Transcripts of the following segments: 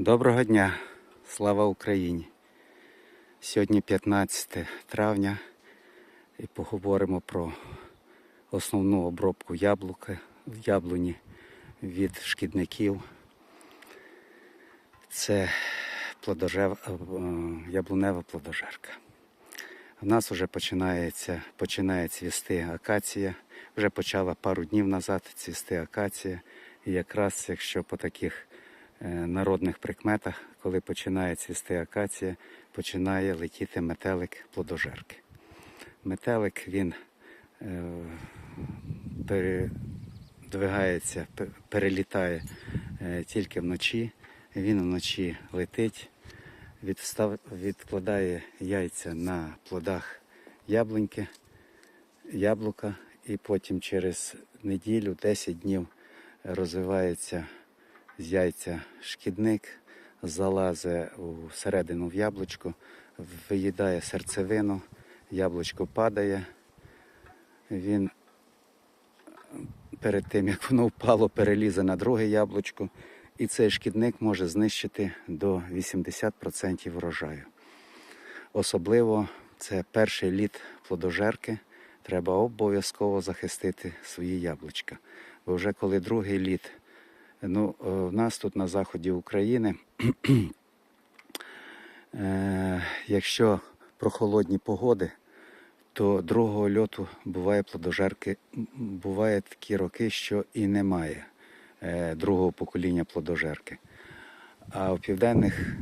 Доброго дня, слава Україні! Сьогодні 15 травня і поговоримо про основну обробку яблука, яблуні від шкідників. Це плодожев, е, яблунева плодожерка. У нас вже починається, починає цвісти акація. Вже почала пару днів назад цвісти акація. І якраз якщо по таких народних прикметах, коли починає цвісти акація, починає летіти метелик плодожерки. Метелик він е, передвигається, перелітає е, тільки вночі. Він вночі летить, відкладає яйця на плодах яблуньки, яблука, і потім через неділю, 10 днів розвивається з яйця шкідник, залазить у середину в яблучко, виїдає серцевину, яблучко падає. Він перед тим, як воно впало, перелізе на друге яблучко, і цей шкідник може знищити до 80% врожаю. Особливо це перший літ плодожерки. Треба обов'язково захистити свої яблучка. Бо вже коли другий літ, ну, е, в нас тут на заході України, е, якщо прохолодні погоди, то другого льоту буває плодожерки, буває такі роки, що і немає е, другого покоління плодожерки. А в південних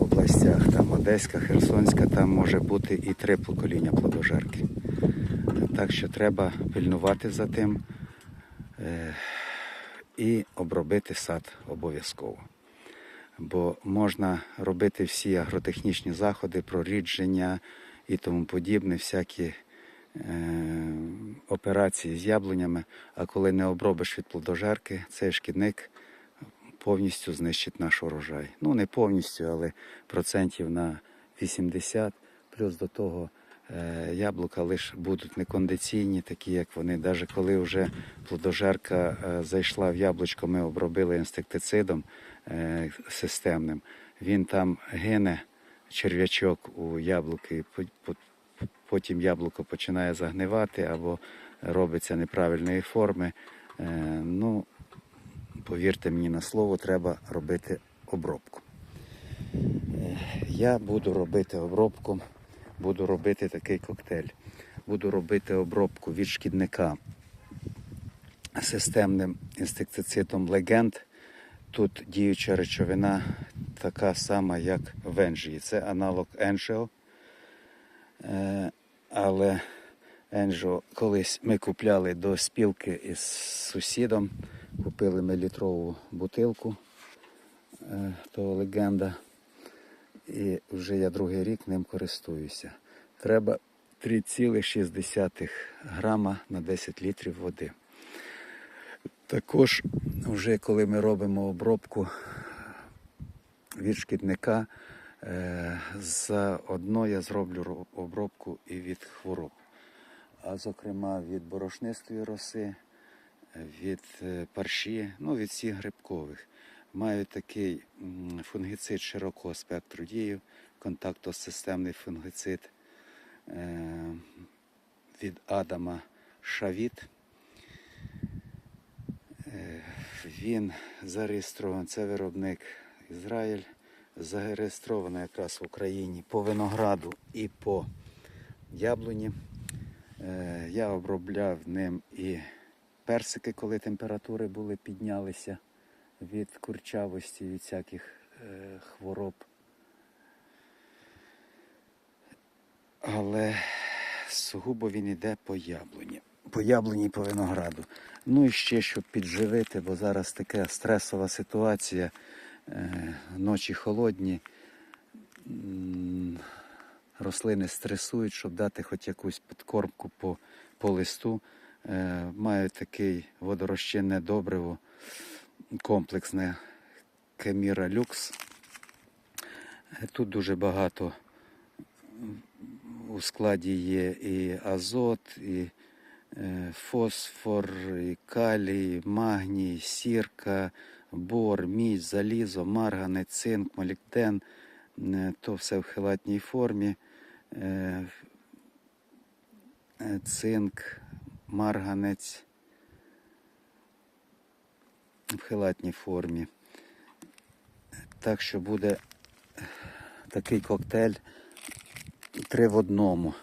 областях, там Одеська, Херсонська, там може бути і три покоління плодожерки. Так що треба пильнувати за тим і обробити сад обов'язково. Бо можна робити всі агротехнічні заходи, прорідження і тому подібне, всякі е, операції з яблунями, а коли не обробиш від плодожерки, цей шкідник повністю знищить наш урожай. Ну, не повністю, але процентів на 80. Плюс до того яблука лише будуть некондиційні, такі як вони. Навіть коли вже плодожерка е, зайшла в яблучко, ми обробили інсектицидом е, системним. Він там гине, черв'ячок у яблуки, по- по- потім яблуко починає загнивати або робиться неправильної форми. Е, Ну, повірте мені на слово, треба робити обробку. Е, Я буду робити обробку, буду робити такий коктейль. Буду робити обробку від шкідника системним інсектицидом Легенд. Тут діюча речовина така сама, як в Енжії. Це аналог Енжео. Е, Але Енжо колись ми купляли до спілки із сусідом, купили ми літрову бутилку е, того легенда. І вже я другий рік ним користуюся. Треба 3,6 грама на 10 літрів води. Також, вже коли ми робимо обробку від шкідника, е, заодно я зроблю обробку і від хвороб. А зокрема від борошнистої роси, від е, парші, ну від всіх грибкових. Маю такий фунгіцид широкого спектру дії, контактосистемний фунгіцид е, від Адама Шавіт. Е, Він зареєстрований, це виробник Ізраїль, зареєстровано якраз в Україні по винограду і по яблуні. Е, Я обробляв ним і персики, коли температури були піднялися від курчавості, від всяких е, хвороб. Але сугубо він йде по яблуні. По яблуні і по винограду. Ну і ще щоб підживити, бо зараз така стресова ситуація, е, ночі холодні, рослини стресують, щоб дати хоч якусь підкормку по, по листу. Е, Маю такий водорозчинне добриво, комплексне Кеміра Люкс. Тут дуже багато у складі є і азот, і е, фосфор, і калій, магній, сірка, бор, мідь, залізо, марганець, цинк, молібден, е, то все в хелатній формі. Е, Цинк, марганець в хелатній формі. Так що буде такий коктейль три в одному.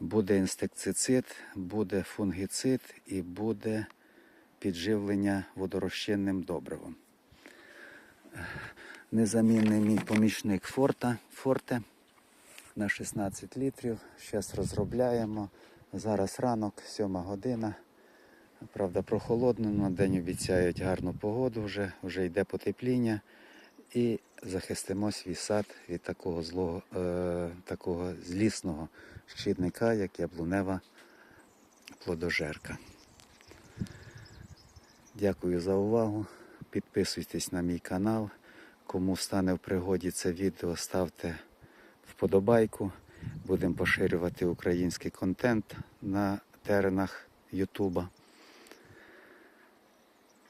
Буде інсектицид, буде фунгіцид і буде підживлення водорозчинним добривом. Незамінний мій помічник Форта, Форте на 16 літрів. Зараз розробляємо. Зараз ранок, 7 година. Правда, прохолодно, на день обіцяють гарну погоду вже, вже йде потепління. І захистимо свій сад від такого злого, е, такого злісного щитника, як яблунева плодожерка. Дякую за увагу. Підписуйтесь на мій канал. Кому стане в пригоді це відео, ставте вподобайку. Будемо поширювати український контент на теренах Ютуба.